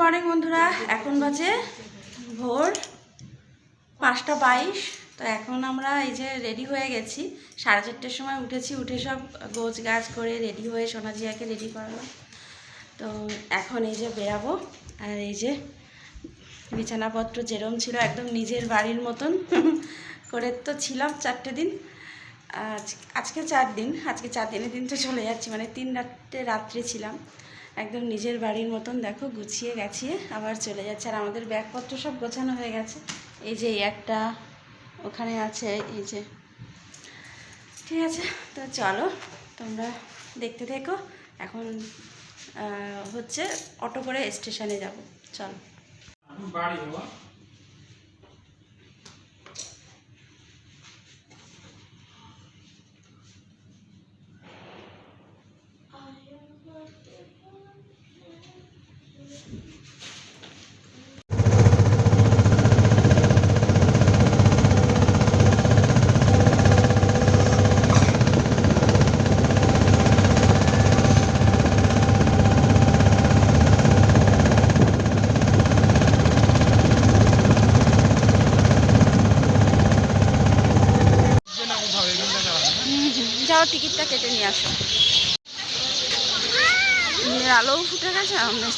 Morning বন্ধুরা। এখন বাজে ভোর পাঁচটা বাইশ। তো এখন আমরা এই যে রেডি হয়ে গেছি। সাড়ে চারটের সময় উঠেছি। উঠে সব গোছ গাছ করে রেডি হয়ে সোনাজিয়াকে রেডি করালাম। তো এখন এই যে বেরাবো। আর এই যে বিছানাপত্র যেরম ছিল, একদম নিজের বাড়ির মতন করে তো ছিলাম চারটে দিন। আজ, আজকে চার দিন। আজকে চার দিনের দিন তো চলে যাচ্ছি। মানে তিন রাত্রে রাত্রে ছিলাম। একদম নিজের বাড়ির মতন, দেখো, গুছিয়ে গেছিয়ে আবার চলে যাচ্ছে। আর আমাদের ব্যাগপত্র সব গোছানো হয়ে গেছে। এই যে একটা, ওখানে আছে, এই যে। ঠিক আছে, তো চলো, তোমরা দেখতে থেকো। এখন হচ্ছে অটো করে স্টেশনে যাব। চলো। বাড়ি বাবা যাও টিকিটটা কেটে নিয়ে আসো। দিনের আলোও ফুটে গেছে আমরা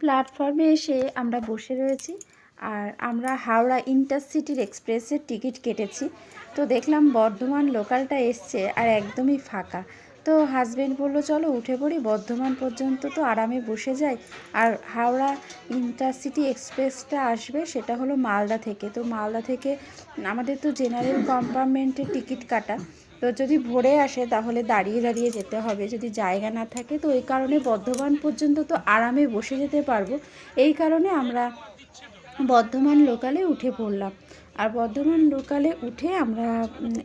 প্ল্যাটফর্মে এসে আমরা বসে রয়েছি আর আমরা হাওড়া ইন্টারসিটির এক্সপ্রেসের টিকিট কেটেছি। তো দেখলাম বর্ধমান লোকালটা এসছে আর একদমই ফাঁকা। তো হাজবেন্ড বলল, চলো উঠে পড়ি, বর্ধমান পর্যন্ত তো আরামে বসে যাই। আর হাওড়া ইন্টারসিটি এক্সপ্রেসটা আসবে সেটা হলো মালদা থেকে। তো মালদা থেকে আমাদের তো জেনারেল কম্পার্টমেন্টের টিকিট কাটা। তো যদি ভোরে আসে তাহলে দাঁড়িয়ে দাঁড়িয়ে যেতে হবে। যদি জায়গা না থাকে তো এই কারণে বর্ধমান পর্যন্ত তো আরামে বসে যেতে পারব। এই কারণে আমরা বর্ধমান লোকালে উঠে পড়লাম। আর বর্ধমান লোকালে উঠে আমরা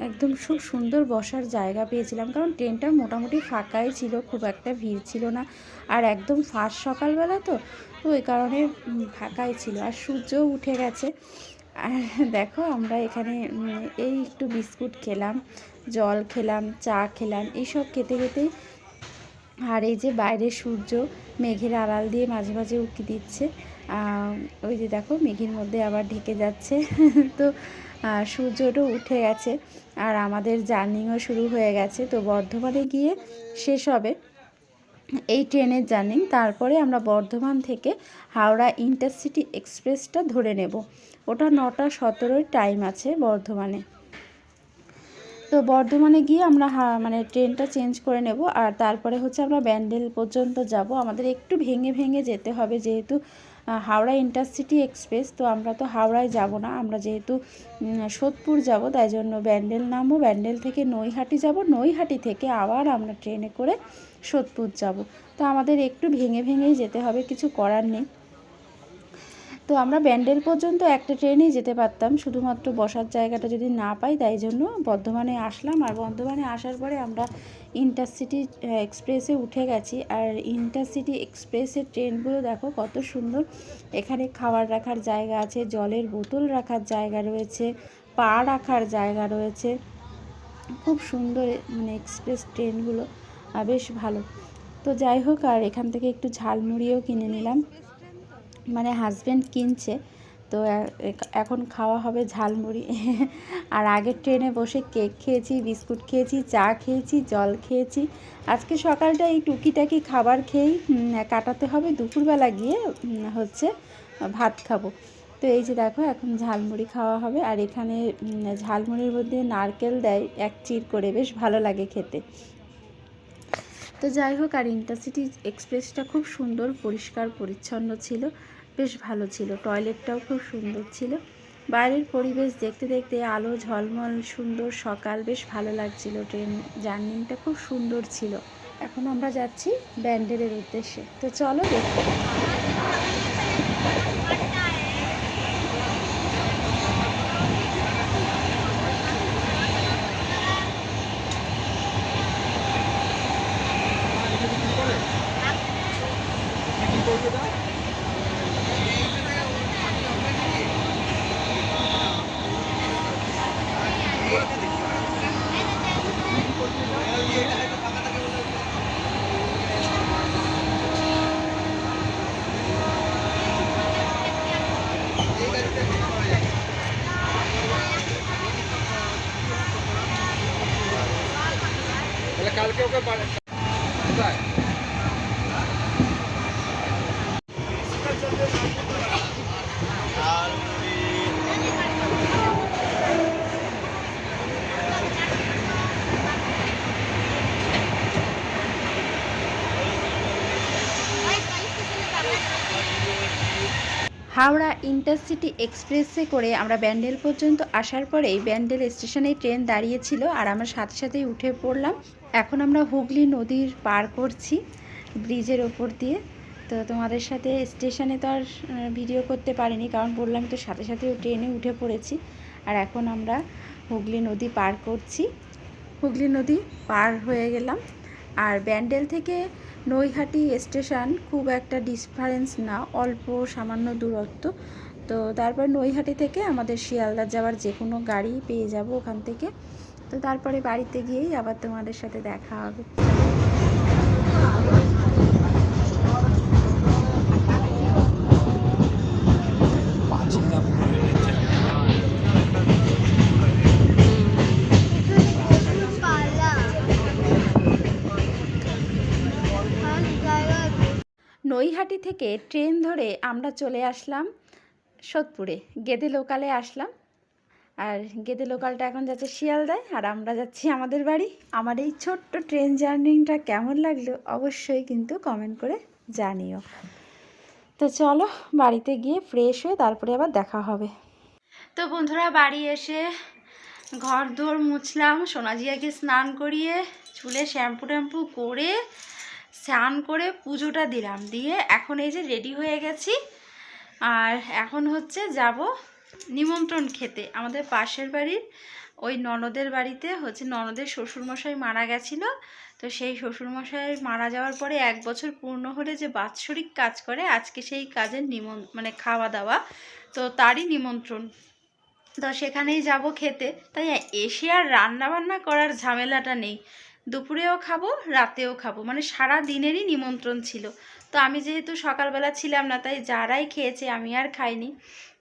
একদম খুব সুন্দর বসার জায়গা পেয়েছিলাম। কারণ ট্রেনটা মোটামুটি ফাঁকাই ছিল, খুব একটা ভিড় ছিল না। আর একদম ফার্স্ট সকালবেলা তো তো ওই কারণে ফাঁকাই ছিল। আর সূর্যও উঠে গেছে। আর দেখো আমরা এখানে এই একটু বিস্কুট খেলাম। জল খেলাম চা খেলাম এইসব খেতে খেতেই আর এই যে বাইরে সূর্য মেঘের আড়াল দিয়ে মাঝে মাঝে উঁকি দিচ্ছে ওই যে দেখো মেঘের মধ্যে আবার ঢেকে যাচ্ছে তো আহ, সূর্যটাও উঠে গেছে আর আমাদের জার্নিও শুরু হয়ে গেছে তো বর্ধমানে গিয়ে শেষ হবে এই ট্রেনের জার্নি তারপরে আমরা বর্ধমান থেকে হাওড়া ইন্টারসিটি এক্সপ্রেসটা ধরে নেব ওটা নটা সতেরোই টাইম আছে বর্ধমানে। তো বর্ধমানে গিয়ে আমরা হা- মানে ট্রেনটা চেঞ্জ করে নেব। আর তারপরে হচ্ছে আমরা ব্যান্ডেল পর্যন্ত যাব। আমাদের একটু ভেঙে ভেঙে যেতে হবে যেহেতু হাওড়া ইন্টারসিটি এক্সপ্রেস। তো আমরা তো হাওড়ায় যাব না। আমরা যেহেতু সোদপুর যাব, তাই জন্য ব্যান্ডেল নামবো। ব্যান্ডেল থেকে নৈহাটি যাব। নৈহাটি থেকে আবার আমরা ট্রেনে করে সোদপুর যাব। তো আমাদের একটু ভেঙে ভেঙেই যেতে হবে। কিছু করার নেই। তো আমরা ব্যান্ডেল পর্যন্ত একটা ট্রেনেই যেতে পারতাম। শুধুমাত্র বসার জায়গাটা যদি না পাই, তাই জন্য বর্ধমানে আসলাম। আর বর্ধমানে আসার পরে আমরা ইন্টারসিটি এক্সপ্রেসে উঠে গেছি। আর ইন্টারসিটি এক্সপ্রেসের ট্রেনগুলো দেখো কত সুন্দর। এখানে খাবার রাখার জায়গা আছে, জলের বোতল রাখার জায়গা রয়েছে, পা রাখার জায়গা রয়েছে। খুব সুন্দর মানে এক্সপ্রেস ট্রেনগুলো। বেশ ভালো। তো যাই হোক, আর এখান থেকে একটু ঝালমুড়িও কিনে নিলাম। মানে হাজব্যান্ড কিনছে, তো এখন খাওয়া হবে ঝালমুড়ি। আর আগের ট্রেনে বসে কেক খেয়েছি, বিস্কুট খেয়েছি, চা খেয়েছি, জল খেয়েছি। আজকে সকালটা এই টুকিটাকি খাবার খেয়েই কাটাতে হবে। দুপুরবেলা গিয়ে হচ্ছে, ভাত খাব। তো এই যে দেখো, এখন ঝালমুড়ি খাওয়া হবে। আর এখানে ঝালমুড়ির মধ্যে নারকেল দেয়, এক চির করে। বেশ ভালো লাগে খেতে। তো যাই হোক, আর ইন্টারসিটি এক্সপ্রেসটা খুব সুন্দর, পরিষ্কার, পরিচ্ছন্ন ছিল। বেশ ভালো ছিল। টয়লেটটাও খুব সুন্দর ছিল। বাইরের পরিবেশ দেখতে দেখতে আলো, ঝলমল, সুন্দর সকাল, বেশ ভালো লাগছিল। ট্রেন জার্নিটা খুব সুন্দর ছিল। এখন আমরা যাচ্ছি ব্যান্ডেলের উদ্দেশ্যে। তো চলো দেখো তাহলে কালকে ওকে? হাওড়া ইন্টারসিটি এক্সপ্রেসে করে আমরা ব্যান্ডেল পর্যন্ত আসার পরেই ব্যান্ডেল স্টেশনে ট্রেন দাঁড়িয়েছিল আর আমরা সাথে সাথেই উঠে পড়লাম এখন আমরা হুগলি নদীর পার করছি ব্রিজের ওপর দিয়ে। তো তোমাদের সাথে স্টেশনে তো আর ভিডিও করতে পারিনি, কারণ বললাম তো সাথে সাথে ট্রেনে উঠে পড়েছি। আর এখন আমরা হুগলি নদী পার করছি। হুগলি নদী পার হয়ে গেলাম। আর ব্যান্ডেল থেকে নৈহাটি স্টেশন খুব একটা ডিসফারেন্স না, অল্প সামান্য দূরত্ব। তো তারপর নৈহাটি থেকে আমাদের শিয়ালদা যাওয়ার যে কোনো গাড়ি পেয়ে যাব ওখান থেকে। তো তারপরে বাড়িতে গিয়েই আবার তোমাদের সাথে দেখা হবে। নৈহাটি থেকে ট্রেন ধরে আমরা চলে আসলাম সোদপুরে, গেদে লোকালে আসলাম। আর গেদে লোকালটা এখন যাচ্ছে শিয়ালদায়, আর আমরা যাচ্ছি আমাদের বাড়ি। আমার এই ছোট্ট ট্রেন জার্নিটা কেমন লাগল অবশ্যই কিন্তু কমেন্ট করে জানিও। তো চলো, বাড়িতে গিয়ে ফ্রেশ হয়ে তারপরে আবার দেখা হবে। তো বন্ধুরা, বাড়ি এসে ঘর দোর মুছলাম সোনাজিয়াকে স্নান করিয়ে চুলে শ্যাম্পু ট্যাম্পু করে স্নান করে পুজোটা দিলাম। দিয়ে এখন এই যে রেডি হয়ে গেছি, আর এখন হচ্ছে যাব নিমন্ত্রণ খেতে। আমাদের পাশের বাড়ির ওই ননদের বাড়িতে হচ্ছে ননদের শ্বশুরমশাই মারা গেছিল। তো সেই শ্বশুরমশাই মারা যাওয়ার পরে এক বছর পূর্ণ হলে যে বাৎসরিক কাজ করে, আজকে সেই কাজের নিমন মানে খাওয়া দাওয়া তো তারই নিমন্ত্রণ। তো সেখানেই যাব খেতে। তাই এসে আর রান্না বান্না করার ঝামেলাটা নেই। দুপুরেও খাব, রাতেও খাব। মানে সারা দিনেরই নিমন্ত্রণ ছিল। তো আমি যেহেতু সকালবেলা ছিলাম না, তাই যারাই খেয়েছে আমি আর খাইনি।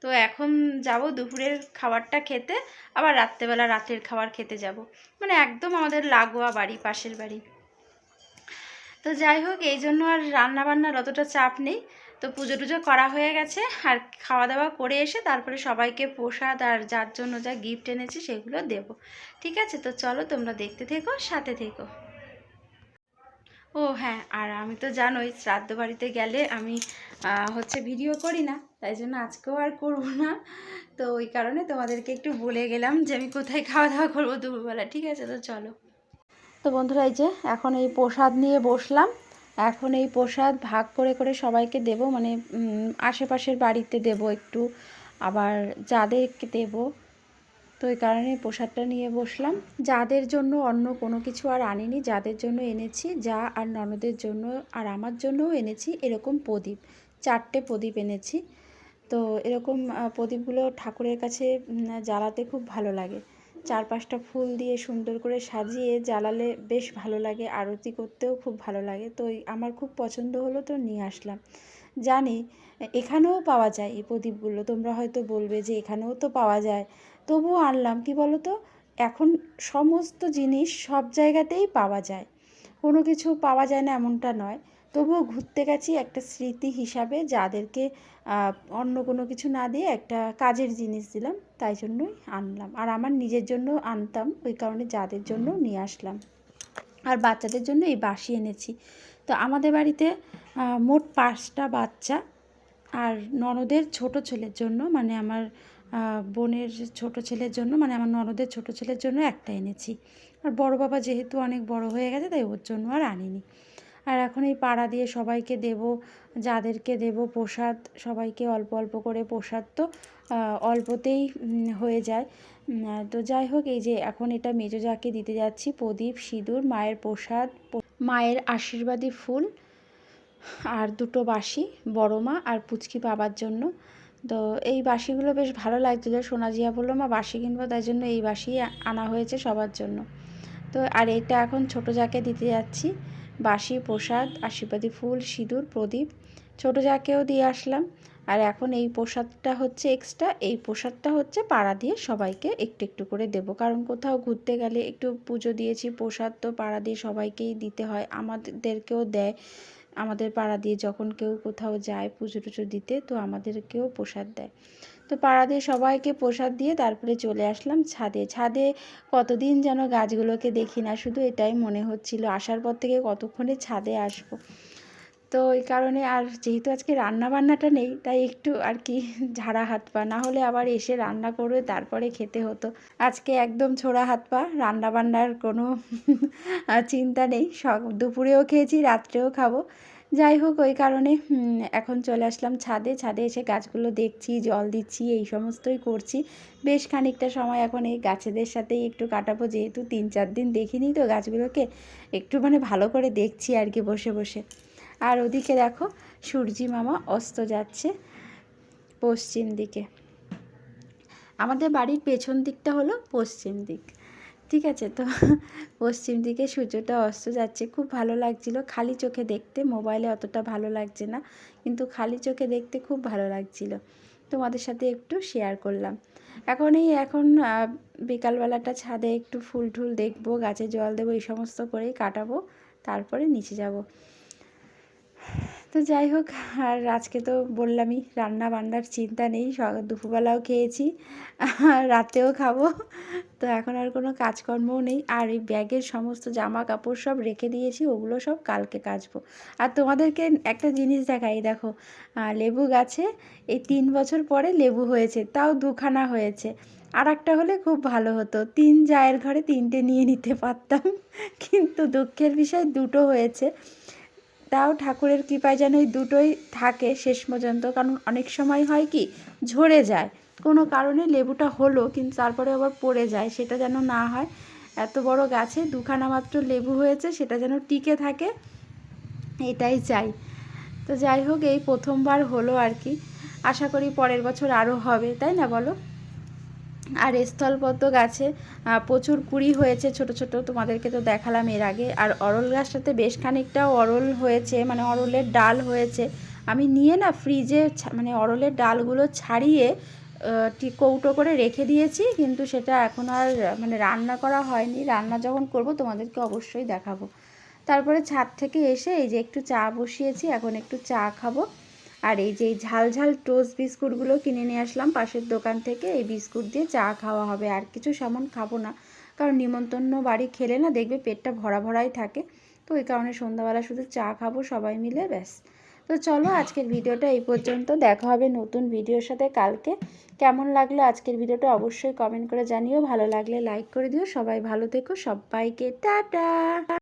তো এখন যাব দুপুরের খাবারটা খেতে, আবার রাত্রেবেলা রাতের খাবার খেতে যাব। মানে একদম আমাদের লাগোয়া বাড়ি, পাশের বাড়ি। তো যাই হোক, এই জন্য আর রান্নাবান্নার অতটা চাপ নেই। তো পুজো টুজো করা হয়ে গেছে, আর খাওয়া দাওয়া করে এসে তারপরে সবাইকে প্রসাদ আর যার জন্য যা গিফট এনেছি সেগুলো দেব। ঠিক আছে? তো চলো তোমরা দেখতে থেকো, সাথে থেকো। ও হ্যাঁ আর আমি তো জানোই শ্রাদ্ধ বাড়িতে গেলে আমি হচ্ছে ভিডিও করি না, তাই জন্য আজকেও আর করব না। তো ওই কারণে তোমাদেরকে একটু বলে গেলাম যে আমি কোথায় খাওয়া দাওয়া করব দুপুরবেলা, ঠিক আছে? তো চলো। তো বন্ধুরা, এই যে এখন এই প্রসাদ নিয়ে বসলাম। এখন এই প্রসাদ ভাগ করে করে সবাইকে দেব মানে আশেপাশের বাড়িতে দেব একটু, আবার যাদেরকে দেব তো এই কারণে প্রসাদটা নিয়ে বসলাম। যাদের জন্য অন্য কোনো কিছু আর আনিনি, যাদের জন্য এনেছি, যা আর ননদের জন্য আর আমার জন্যও এনেছি, এরকম প্রদীপ। চারটে প্রদীপ এনেছি। তো এরকম প্রদীপগুলো ঠাকুরের কাছে জ্বালাতে খুব ভালো লাগে। চার পাঁচটা ফুল দিয়ে সুন্দর করে সাজিয়ে জ্বালালে বেশ ভালো লাগে, আরতি করতেও খুব ভালো লাগে। তো আমার খুব পছন্দ হলো তো নিয়ে আসলাম। জানি, এখানেও পাওয়া যায় এই প্রদীপগুলো। তোমরা হয়তো বলবে যে এখানেও তো পাওয়া যায়। তবুও আনলাম, কি বলো তো এখন সমস্ত জিনিস সব জায়গাতেই পাওয়া যায়। কোনো কিছু পাওয়া যায় না এমনটা নয়। তবুও ঘুরতে গেছি একটা স্মৃতি হিসাবে যাদেরকে অন্য কোনো কিছু না দিয়ে একটা কাজের জিনিস দিলাম, তাই জন্যই আনলাম। আর আমার নিজের জন্য আনতাম, ওই কারণে যাদের জন্য নিয়ে আসলাম। আর বাচ্চাদের জন্য এই বাসি এনেছি। তো আমাদের বাড়িতে মোট পাঁচটা বাচ্চা। আর ননদের ছোট ছেলের জন্য মানে আমার বোনের ছোট ছেলের জন্য মানে আমার ননদের ছোট ছেলের জন্য একটা এনেছি। আর বড় বাবা যেহেতু অনেক বড় হয়ে গেছে, তাই ওর জন্য আর আনিনি। আর এখন এই পাড়া দিয়ে সবাইকে দেব, যাদেরকে দেব প্রসাদ, সবাইকে অল্প অল্প করে প্রসাদ তো অল্পতেই হয়ে যায়। তো যাই হোক, এই যে এখন এটা মেজো যাকে দিতে যাচ্ছি, প্রদীপ, সিঁদুর, মায়ের প্রসাদ মায়ের আশীর্বাদী ফুল, আর দুটো বাসি বড় মা আর পুচকি বাবার জন্য। তো এই বাসিগুলো বেশ ভালো লাগছিল সোনাজিয়া বলল, মা, বাসি কিনবো, তাই জন্য এই বাসি আনা হয়েছে সবার জন্য। তো আর এটা এখন ছোটো যাকে দিতে যাচ্ছি, বাসি, প্রসাদ, আশীর্বাদী ফুল, সিঁদুর, প্রদীপ, ছোটো যাকেও দিয়ে আসলাম। আর এখন এই প্রসাদটা হচ্ছে এক্সট্রা এই প্রসাদটা হচ্ছে পাড়া দিয়ে সবাইকে একটু একটু করে দেব। কারণ কোথাও ঘুরতে গেলে একটু পুজো দিয়েছি, প্রসাদ তো পাড়া দিয়ে সবাইকেই দিতে হয়, আমাদেরকেও দেয়। আমাদের পাড়া দিয়ে যখন কেউ কোথাও যায় পুজো টুজো দিতে, তো আমাদেরকেও প্রসাদ দেয়। তো পাড়া দিয়ে সবাইকে প্রসাদ দিয়ে তারপরে চলে আসলাম ছাদে। ছাদে কতদিন যেন গাছগুলোকে দেখি না, শুধু এটাই মনে হচ্ছিল। আসার পর থেকে কতক্ষণে ছাদে আসব? তো ওই কারণে আর যেহেতু আজকে রান্না বান্নাটা নেই, তাই একটু আর কি ঝাড়া হাত পা, না হলে আবার এসে রান্না করে তারপরে খেতে হতো। আজকে একদম ছোড়া হাত পা রান্না বান্নার কোনো চিন্তা নেই। সব দুপুরেও খেয়েছি, রাত্রেও খাব। যাই হোক, ওই কারণে এখন চলে আসলাম ছাদে। ছাদে এসে গাছগুলো দেখছি, জল দিচ্ছি, এই সমস্তই করছি। বেশ খানিকটা সময় এখন এই গাছেদের সাথেই একটু কাটাবো, যেহেতু তিন চার দিন দেখিনি তো গাছগুলোকে। একটু মানে ভালো করে দেখছি আর কি বসে বসে। আর ওদিকে দেখো সূর্যি মামা অস্ত যাচ্ছে পশ্চিম দিকে। আমাদের বাড়ির পেছন দিকটা হলো পশ্চিম দিক। ঠিক আছে? তো পশ্চিম দিকে সূর্যটা অস্ত যাচ্ছে। খুব ভালো লাগছিল। খালি চোখে দেখতে, মোবাইলে অতটা ভালো লাগছে না, কিন্তু খালি চোখে দেখতে খুব ভালো লাগছিল। তোমাদের সাথে একটু শেয়ার করলাম। এখন এই, এখন বিকালবেলাটা ছাদে একটু ফুল টুল দেখব, গাছে জল দেবো, এই সমস্ত করেই কাটাবো, তারপরে নিচে যাব। তো যাই হোক, আর আজকে তো বললামই রান্না বান্নার চিন্তা নেই দুপুরবেলাও খেয়েছি, আর রাতেও খাব। তো এখন আর কোনো কাজকর্মও নেই, আর এই ব্যাগের সমস্ত জামা কাপড় সব রেখে দিয়েছি, ওগুলো সব কালকে কাচবো। আর তোমাদেরকে একটা জিনিস দেখাই, দেখো লেবু গাছে এই তিন বছর পরে লেবু হয়েছে, তাও দুখানা হয়েছে। আর একটা হলে খুব ভালো হতো, তিন জায়ের ঘরে তিনটে নিয়ে নিতে পারতাম, কিন্তু দুঃখের বিষয় দুটো হয়েছে। তাও ঠাকুরের কৃপায় যেন ওই দুটোই থাকে শেষ পর্যন্ত। কারণ অনেক সময় হয় কি, ঝরে যায়। কোনো কারণে লেবুটা হলো, কিন্তু তারপরে আবার পড়ে যায়। সেটা যেন না হয়। এত বড় গাছে দুখানা মাত্র লেবু হয়েছে, সেটা যেন টিকে থাকে, এটাই চাই। তো যাই হোক, এই প্রথমবার হলো আর কি। আশা করি পরের বছর আরও হবে, তাই না বলো? আর স্থলপদ্ম গাছে প্রচুর কুড়ি হয়েছে ছোট ছোট, তোমাদেরকে তো দেখালাম এর আগে। আর অরল গাছটাতে বেশ খানিকটা অরল হয়েছে মানে অরলের ডাল হয়েছে। আমি নিয়ে না ফ্রিজে মানে অরলের ডালগুলো ছাড়িয়ে কৌটো করে রেখে দিয়েছি, কিন্তু সেটা এখন আর মানে রান্না করা হয়নি। রান্না যখন করব তোমাদেরকে অবশ্যই দেখাবো। তারপরে ছাদ থেকে এসে এই যে একটু চা বসিয়েছি, এখন একটু চা খাব। আর এই যে ঝাল ঝাল টোস্ট বিস্কুটগুলো কিনে নিয়ে আসলাম পাশের দোকান থেকে। এই বিস্কুট দিয়ে চা খাওয়া হবে, আর কিছু সামন খাব না। কারণ নিমন্ত্রণ বাড়ি খেলে না দেখবে পেটটা ভরা ভরাই থাকে। তো ওই কারণে সন্ধ্যাবেলা শুধু চা খাব সবাই মিলে, ব্যাস। তো চলো আজকের ভিডিওটা এই পর্যন্ত। দেখা হবে নতুন ভিডিওর সাথে কালকে। কেমন লাগল আজকের ভিডিওটা অবশ্যই কমেন্ট করে জানিও। ভালো লাগলে লাইক করে দিও। সবাই ভালো থেকো। সবাইকে টাটা।